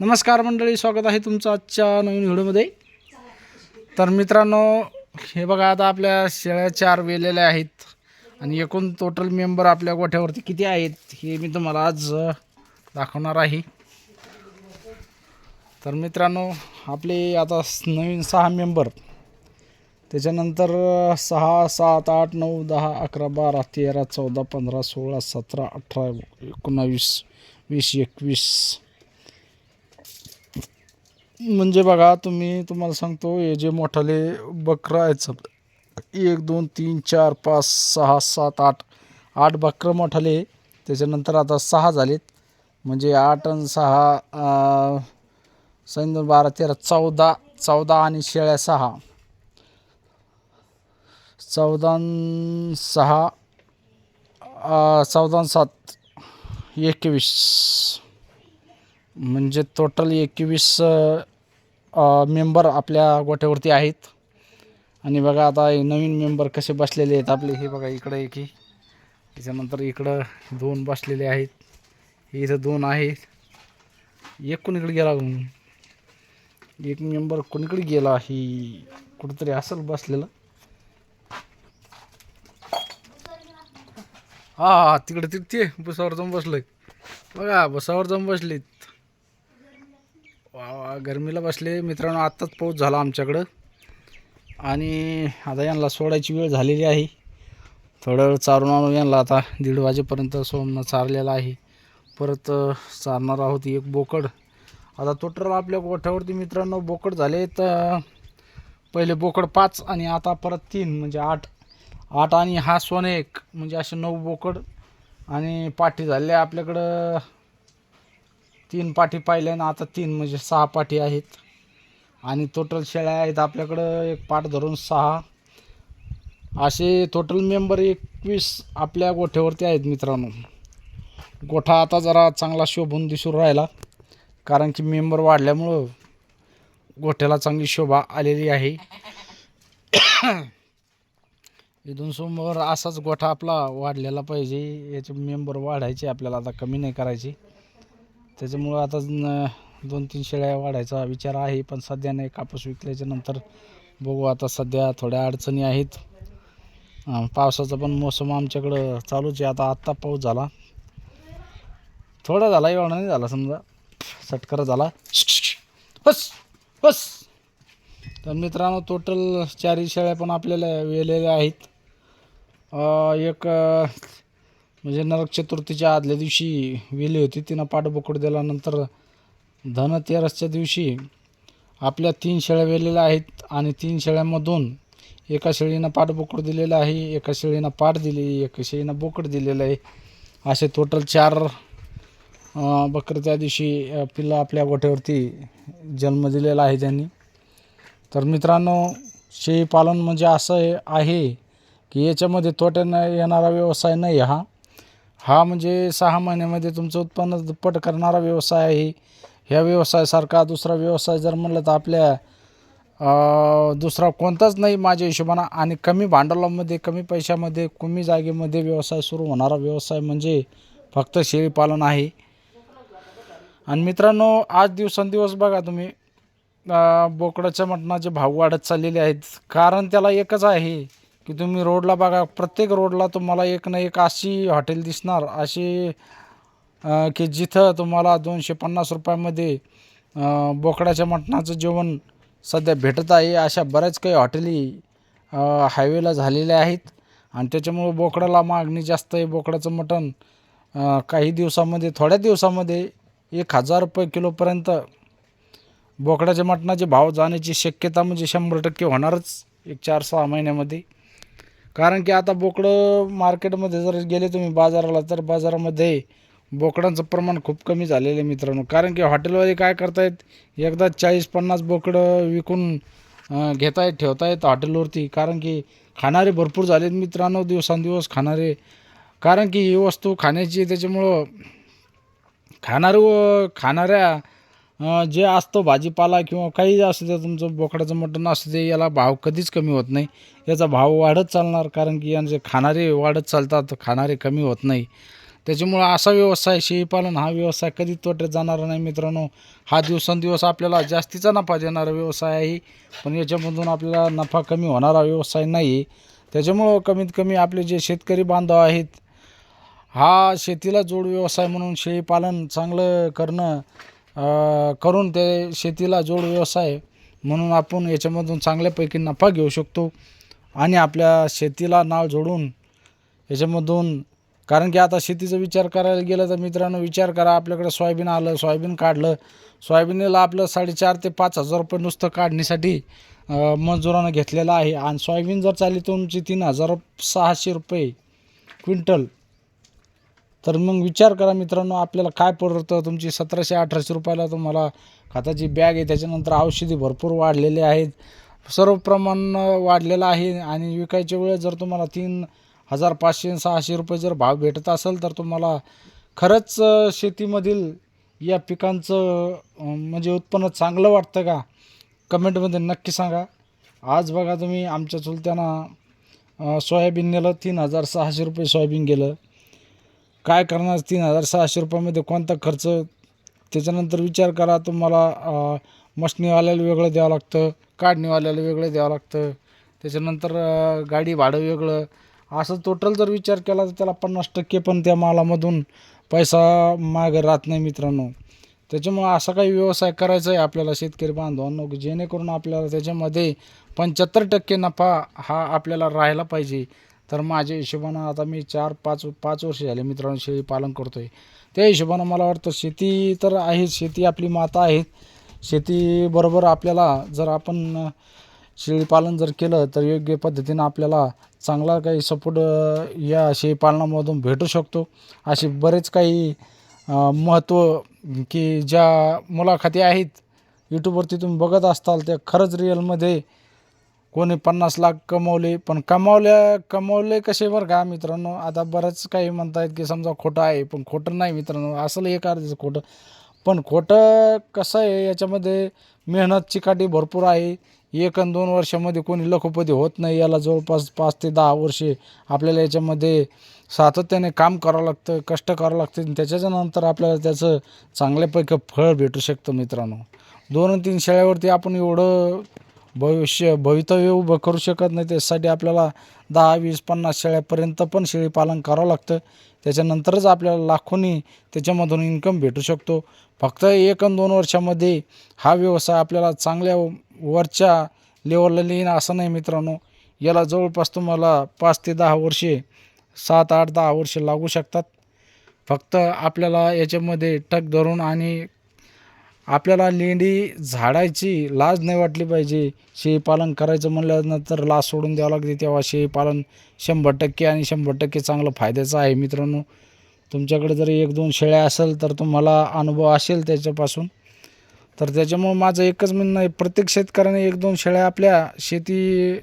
नमस्कार मंडळी स्वागत आहे तुमचं आजच्या नवीन व्हिडिओमध्ये. तर मित्रांनो हे बघा आता आपल्या शेळ्या चार वेलेल्या आहेत आणि एकूण टोटल मेंबर आपल्या गोठ्यावरती किती आहेत हे मी तुम्हाला आज दाखवणार आहे. तर मित्रांनो आपले आता नवीन सहा मेंबर त्याच्यानंतर सहा सात आठ नऊ दहा अकरा बारा तेरा चौदा पंधरा सोळा सतरा अठरा एकोणावीस वीस एकवीस म्हणजे बघा तुम्ही तुम्हाला सांगतो हे जे मोठाले बकरं आहेत सब एक दोन तीन चार पाच सहा सात आठ आठ बकरं मोठाले त्याच्यानंतर आता सहा झालेत. म्हणजे आठ आणि सहा सैन बारा तेरा चौदा चौदा आणि शेळ्या सहा. चौदा सहा चौदा सात एकवीस. म्हणजे टोटल एकवीस मेंबर आपल्या गोठ्यावरती आहेत. आणि बघा आता हे नवीन मेंबर कसे बसलेले आहेत आपले. हे बघा इकडं एक त्याच्यानंतर इकडं दोन बसलेले आहेत. हे इथं दोन आहेत. एक कोणीकडे गेला म्हणून एक मेंबर कोणीकडे गेला? ही कुठंतरी असेल बसलेलं. हा हा तिकडे तिथे बसावर जाऊन बसलं बघा बसावर जाऊन बसलेत. वा वा गरमीला बसले. मित्रांनो आत्ताच पाऊस झाला आमच्याकडं. आणि आता यांना सोडायची वेळ झालेली आहे. थोडं वेळ चारून आणून यांना आता. दीड वाजेपर्यंत सोमनं चारलेला आहे. परत चारणार आहोत एक बोकड. आता टोटल आपल्या गोठ्यावरती मित्रांनो बोकड झाले तर पहिले बोकड पाच आणि आता परत तीन म्हणजे आठ. आठ आणि हा सोने एक म्हणजे असे नऊ बोकड आणि पाठी झाले आपल्याकडं तीन पाठी पाहिल्या ना आता तीन म्हणजे सहा पाठी आहेत. आणि टोटल शेळ्या आहेत आपल्याकडं एक पाठ धरून सहा. असे टोटल मेंबर एकवीस आपल्या गोठ्यावरती आहेत मित्रांनो. गोठा आता जरा चांगला शोभून दिसून राहिला. कारण की मेंबर वाढल्यामुळं गोठ्याला चांगली शोभा आलेली आहे. इथून समोर असाच गोठा आपला वाढलेला पाहिजे. याचे मेंबर वाढायचे आपल्याला आता कमी नाही करायची. त्याच्यामुळं आता न- दोन तीन शेळ्या वाढायचा विचार आहे पण सध्या नाही कापूस विकल्याच्या नंतर बघू आता सध्या थोड्या अडचणी आहेत. अं, पावसाचा पण मोसम आमच्याकडं चालूच आहे आता आत्ता पाऊस झाला. थोडा झाला एवढा नाही झाला समजा. सटकरा झाला. बस बस. तर मित्रांनो टोटल चारही शेळ्या पण आपल्याला वेलेल्या आहेत. अं, एक अं, म्हणजे नरक चतुर्थीच्या आदल्या दिवशी वेली होती तिनं पाठबोकड दिल्यानंतर धनतेरसच्या दिवशी आपल्या तीन शेळ्या वेलेल्या आहेत आणि तीन शेळ्यांमधून एका शेळीनं पाठबोकड दिलेलं आहे एका शेळीनं पाठ दिली एका शेळीनं बोकड दिलेलं आहे. असे टोटल चार अं, त्या दिवशी पिल्ला पिल्लं आपल्या गोठ्यावरती जन्म दिलेला आहे त्यांनी. तर मित्रांनो शेळीपालन म्हणजे असं आहे की याच्यामध्ये तोट्यानं येणारा व्यवसाय नाही हा. हा म्हणजे सहा महिन्यामध्ये तुमचं उत्पन्न दुप्पट करणारा व्यवसाय आहे. ह्या व्यवसायासारखा दुसरा व्यवसाय जर म्हणलं तर आपल्या दुसरा कोणताच नाही माझ्या हिशोबानं आणि कमी भांडवलामध्ये कमी पैशामध्ये कमी जागेमध्ये व्यवसाय सुरू होणारा व्यवसाय म्हणजे फक्त शेळीपालन आहे. आणि मित्रांनो आज दिवसेंदिवस बघा तुम्ही बोकडाच्या मटणाचे भाव वाढत चाललेले आहेत. कारण त्याला एकच आहे की तुम्ही रोडला बघा प्रत्येक रोडला तुम्हाला एक ना एक अशी हॉटेल दिसणार. अशी की जिथं तुम्हाला दोनशे पन्नास रुपयामध्ये बोकडाच्या मटणाचं जेवण सध्या भेटत आहे. अशा बऱ्याच काही हॉटेली हायवेला झालेल्या आहेत. आणि त्याच्यामुळं बोकडाला मागणी जास्त आहे. बोकडाचं मटण काही दिवसामध्ये थोड्या दिवसामध्ये एक हजार रुपये किलोपर्यंत बोकडाच्या मटणाचे भाव जाण्याची शक्यता म्हणजे शंभर टक्के होणारच एक चार सहा महिन्यामध्ये. कारण की आता बोकडं मार्केटमध्ये जर गेले तुम्ही बाजाराला तर बाजारामध्ये बोकडांचं प्रमाण खूप कमी झालेलं आहे मित्रांनो. कारण की हॉटेलवाले काय करतायत? एकदा चाळीस पन्नास बोकडं विकून घेतायत ठेवतायत हॉटेलवरती. कारण की खाणारे भरपूर झालेत मित्रांनो दिवसांदिवस खाणारे. कारण की ही वस्तू खाण्याची त्याच्यामुळं खाणारं व खाणाऱ्या जे असतो भाजीपाला किंवा काही असू दे तुमचं बोकडाचं मटण असू दे याला भाव कधीच कमी होत नाही. याचा भाव वाढत चालणार कारण की यांचे खाणारे वाढत चालतात खाणारे कमी होत नाही. त्याच्यामुळं असा व्यवसाय शेळीपालन हा व्यवसाय कधी तोट्यात जाणारा नाही मित्रांनो. हा दिवसेंदिवस आपल्याला जास्तीचा नफा देणारा व्यवसाय आहे पण याच्यामधून आपल्याला नफा कमी होणारा व्यवसाय नाही. आहे त्याच्यामुळं कमीत कमी आपले जे शेतकरी बांधव आहेत हा शेतीला जोड व्यवसाय म्हणून शेळीपालन चांगलं करणं करून ते शेतीला जोड व्यवसाय म्हणून आपण याच्यामधून चांगल्यापैकी नफा घेऊ शकतो आणि आपल्या शेतीला नाव जोडून याच्यामधून कारण की आता शेतीचा विचार करायला गेलं तर मित्रांनो विचार करा आपल्याकडे सोयाबीन आलं सोयाबीन काढलं. सोयाबीनला आपलं साडेचार ते पाच हजार रुपये नुसतं काढण्यासाठी मजुरानं घेतलेलं आहे. आणि सोयाबीन जर चालली तुमची तीन हजार सहाशे रुपये क्विंटल. तर मग विचार करा मित्रांनो आपल्याला काय परवडतं तुमची सतराशे अठराशे रुपयाला तुम्हाला खताची बॅग आहे. त्याच्यानंतर औषधी भरपूर वाढलेले आहेत. सर्व प्रमाण वाढलेलं आहे आणि विकायच्या वेळेस जर तुम्हाला तीन हजार पाचशे सहाशे रुपये जर भाव भेटत असेल तर तुम्हाला खरंच शेतीमधील या पिकांचं म्हणजे उत्पन्न चांगलं वाटतं का? कमेंटमध्ये नक्की सांगा. आज बघा तुम्ही आमच्या चुलत्यांना सोयाबीन नेलं तीन हजार सहाशे रुपये सोयाबीन गेलं. काय करणार? तीन हजार सहाशे रुपयामध्ये कोणता खर्च? त्याच्यानंतर विचार करा तुम्हाला मशनीवाल्याला वेगळं द्यावं लागतं काढणीवाल्याला वेगळं द्यावं लागतं. त्याच्यानंतर गाडी भाडं वेगळं. असं टोटल जर विचार केला तर त्याला पन्नास टक्के पण त्या मालामधून पैसा मागे राहत नाही मित्रांनो. त्याच्यामुळं असा काही व्यवसाय करायचा आहे आपल्याला शेतकरी बांधवांनो की जेणेकरून आपल्याला त्याच्यामध्ये पंच्याहत्तर टक्के नफा हा आपल्याला राहायला पाहिजे. तर माझ्या हिशोबानं आता मी चार पाच पाच वर्ष झाले मित्रांनो शेळी पालन करतो आहे त्या हिशोबानं मला वाटतं शेती तर आहे शेती आपली माता आहे शेतीबरोबर आपल्याला जर आपण शेळीपालन जर केलं तर योग्य पद्धतीनं आपल्याला चांगला काही सपोर्ट या शेळीपालनामधून भेटू शकतो. असे बरेच काही महत्त्व की ज्या मुलाखती आहेत यूट्यूबवरती तुम्ही बघत असताल त्या खरंच रिअलमध्ये कोणी पन्नास लाख कमवले पण कमावल्या कमवले कसे बरं का मित्रांनो? आता बरंच काही म्हणतायत की समजा खोटं आहे पण खोटं नाही मित्रांनो. असलं एक अर्धीचं खोटं. पण खोटं कसं आहे याच्यामध्ये मेहनत चिकाटी भरपूर आहे. एक आणि दोन वर्षामध्ये कोणी लखोपती होत नाही. याला जवळपास पाच ते दहा वर्षे आपल्याला याच्यामध्ये सातत्याने काम करावं लागतं कष्ट करावं लागतं. आणि त्याच्याच्या नंतर आपल्याला त्याचं चांगल्यापैकी फळ भेटू शकतं मित्रांनो. दोन तीन शेळ्यावरती आपण एवढं भविष्य भवितव्य उभं करू शकत नाही. त्यासाठी आपल्याला दहा वीस पन्नास शेळ्यापर्यंत पण शेळीपालन करावं लागतं. त्याच्यानंतरच आपल्याला लाखोनी त्याच्यामधून इन्कम भेटू शकतो. फक्त एक आणि दोन वर्षामध्ये हा व्यवसाय आपल्याला चांगल्या वरच्या लेवलला येईन असं नाही मित्रांनो. याला जवळपास तुम्हाला पाच ते दहा वर्षे सात आठ दहा वर्षे लागू शकतात. फक्त आपल्याला याच्यामध्ये टक धरून आणि आपल्याला लेंडी झाडायची लाज नाही वाटली पाहिजे. शेळीपालन करायचं म्हणल्यानंतर लाज सोडून द्यावं लागते. तेव्हा शेळीपालन शंभर टक्के आणि शंभर टक्के चांगलं फायद्याचं आहे मित्रांनो. तुमच्याकडे जर एक दोन शेळ्या असेल तर तुम्हाला अनुभव असेल त्याच्यापासून. तर त्याच्यामुळं माझं एकच म्हणणं आहे प्रत्येक शेतकऱ्याने एक दोन शेळ्या आपल्या शेती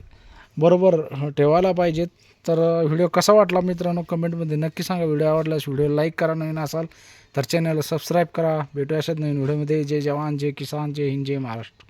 बरोबर ठेवायला पाहिजेत. तर व्हिडिओ कसा वाटला मित्रांनो? कमेंटमध्ये नक्की सांगा. व्हिडिओ आवडल्यास व्हिडिओ लाईक करा. नवीन असाल तर चॅनलला सबस्क्राईब करा. भेटू अशाच नवीन व्हिडिओमध्ये. जय जवान जय किसान जय हिंद जय महाराष्ट्र.